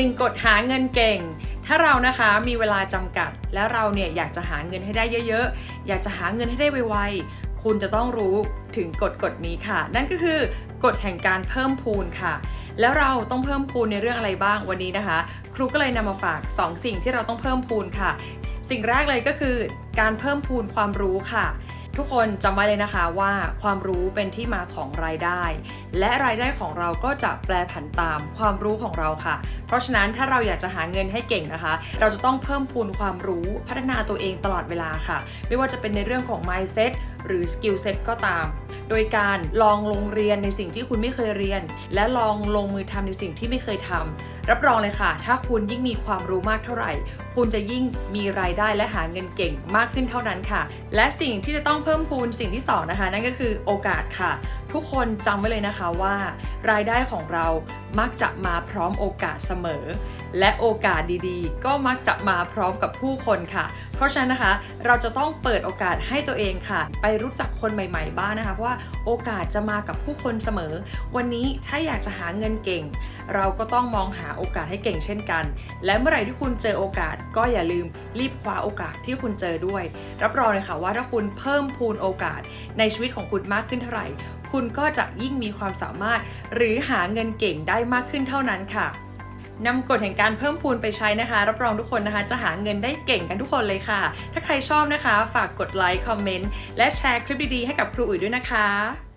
1กฎหาเงินเก่ง ถ้าเรานะคะมีเวลาจำกัด และเราเนี่ยอยากจะหาเงินให้ได้เยอะๆ อยากจะหาเงินให้ได้ไวๆ คุณจะต้องรู้ถึงกฎกฎนี้ค่ะ นั่นก็คือกฎแห่งการเพิ่มพูนค่ะ แล้วเราต้องเพิ่มพูนในเรื่องอะไรบ้างวันนี้นะคะ ครูก็เลยนำมาฝาก 2 สิ่งที่เราต้องเพิ่มพูนค่ะ สิ่งแรกเลยก็คือการเพิ่มพูนความรู้ค่ะ ทุกคนจำไว้เลยนะคะว่าความรู้เป็นที่มาของรายได้ และรายได้ของเราก็จะแปรผันตามความรู้ของเราค่ะ เพราะฉะนั้นถ้าเราอยากจะหาเงินให้เก่งนะคะ เราจะต้องเพิ่มพูนความรู้พัฒนาตัวเองตลอดเวลาค่ะ ไม่ว่าจะเป็นในเรื่องของ mindset หรือ skill set ก็ตาม โดยการลองลงเรียนในสิ่งที่คุณไม่เคยเรียน และลองลงมือทำในสิ่งที่ไม่เคยทำรับรองเลยค่ะ ถ้าคุณยิ่งมีความรู้มากเท่าไหร่ คุณจะยิ่งมีรายได้และหาเงินเก่งมากากขึ้นเท่านั้นค่ะ และสิ่งที่จะต้องเพิ่มพูนสิ่งที่สองนะคะ นั่นก็คือโอกาสค่ะ ทุกคนจำไว้เลยนะคะว่า รายได้ของเรามักจะมาพร้อมโอกาสเสมอ และโอกาสดีๆ ก็มักจะมาพร้อมกับผู้คนค่ะ เพราะฉะนั้นนะคะ เราจะต้องเปิดโอกาสให้ตัวเองค่ะ ไปรู้จักคนใหม่ๆ บ้างนะคะเพราะว่าโอกาสจะมากับผู้คนเสมอ วันนี้ถ้าอยากจะหาเงินเก่ง เราก็ต้องมองหาโอกาสให้เก่งเช่นกัน และเมื่อไหร่ที่คุณเจอโอกาสก็อย่าลืม รีบคว้าโอกาสที่คุณเจอด้วย รับรองเลยค่ะว่าถ้าคุณเพิ่มพูนโอกาสในชีวิตของคุณมากขึ้นเท่าไหร่ คุณก็จะยิ่งมีความสามารถ หรือหาเงินเก่งได้มากขึ้นเท่านั้นค่ะนำกฎแห่งการเพิ่มพูนไปใช้นะคะ รับรองทุกคนนะคะ จะหาเงินได้เก่งกันทุกคนเลยค่ะ ถ้าใครชอบนะคะ ฝากกดไลค์คอมเมนต์และแชร์คลิปดีๆให้กับครูอุ๋ยด้วยนะคะ